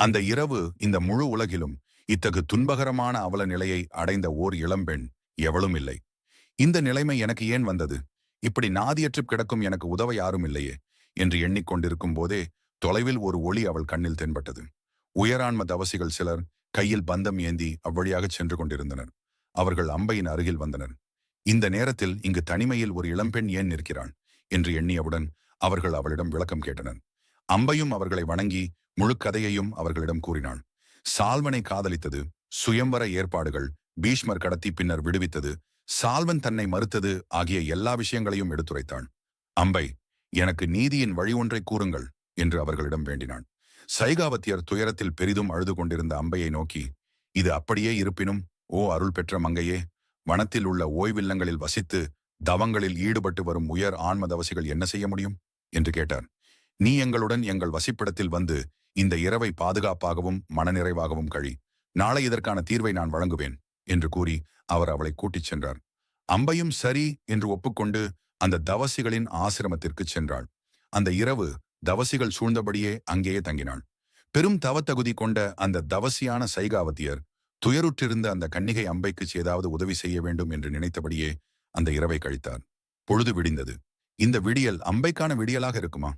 அந்த இரவு இந்த முழு உலகிலும் இத்தகு துன்பகரமான அவல நிலையை அடைந்த ஓர் இளம்பெண் எவளும் இல்லை. இந்த நிலைமை எனக்கு ஏன் வந்தது? இப்படி நாதியற்றுக் கிடக்கும் எனக்கு உதவ யாரும் இல்லையே என்று எண்ணிக்கொண்டிருக்கும் போதே தொலைவில் ஒரு ஒளி அவள் கண்ணில் தென்பட்டது. உயரான்ம தவசிகள் சிலர் கையில் பந்தம் ஏந்தி அவ்வழியாகச் சென்று கொண்டிருந்தனர். அவர்கள் அம்பையின் அருகில் வந்தனர். இந்த நேரத்தில் இங்கு தனிமையில் ஒரு இளம்பெண் ஏன் நிற்கிறாள்? என்று எண்ணியவுடன் அவர்கள் அவளிடம் விளக்கம் கேட்டனர். அம்பையும் அவர்களை வணங்கி முழு கதையையும் அவர்களிடம் கூறினாள். சால்வனை காதலித்தது சுயம்வர ஏற்பாடுகள் பீஷ்மர் கடத்தி பின்னர் விடுவித்தது. சால்வன் தன்னை மறுத்தது ஆகிய எல்லா விஷயங்களையும் எடுத்துரைத்தாள். அம்பை எனக்கு நீதியின் வழி ஒன்றை கூறுங்கள் என்று அவர்களிடம் வேண்டினான். சைகாவத்தியர் துயரத்தில் பெரிதும் அழுது கொண்டிருந்த அம்பையை நோக்கி இது அப்படியே இருப்பினும் ஓ அருள் பெற்ற மங்கையே வனத்தில் உள்ள ஓய்வில்லங்களில் வசித்து தவங்களில் ஈடுபட்டு வரும் உயர் ஆன்மதவசிகள் என்ன செய்ய முடியும்? என்று கேட்டார். நீ எங்களுடன் எங்கள் வசிப்பிடத்தில் வந்து இந்த இரவை பாதுகாப்பாகவும் மனநிறைவாகவும் கழி. நாளை இதற்கான தீர்வை நான் வழங்குவேன் என்று கூறி அவர் அவளை கூட்டிச் சென்றார். அம்பையும் சரி என்று ஒப்புக்கொண்டு அந்த தவசிகளின் ஆசிரமத்திற்கு சென்றாள். அந்த இரவு தவசிகள் சூழ்ந்தபடியே அங்கேயே தங்கினாள். பெரும் தவத்தகுதி கொண்ட அந்த தவசியான சைகாவத்தியர் துயருற்றிருந்த அந்த கன்னிகை அம்பைக்கு ஏதாவது உதவி செய்ய வேண்டும் என்று நினைத்தபடியே அந்த இரவை கழித்தார். பொழுது விடிந்தது. இந்த விடியல் அம்பைக்கான விடியலாக இருக்குமா?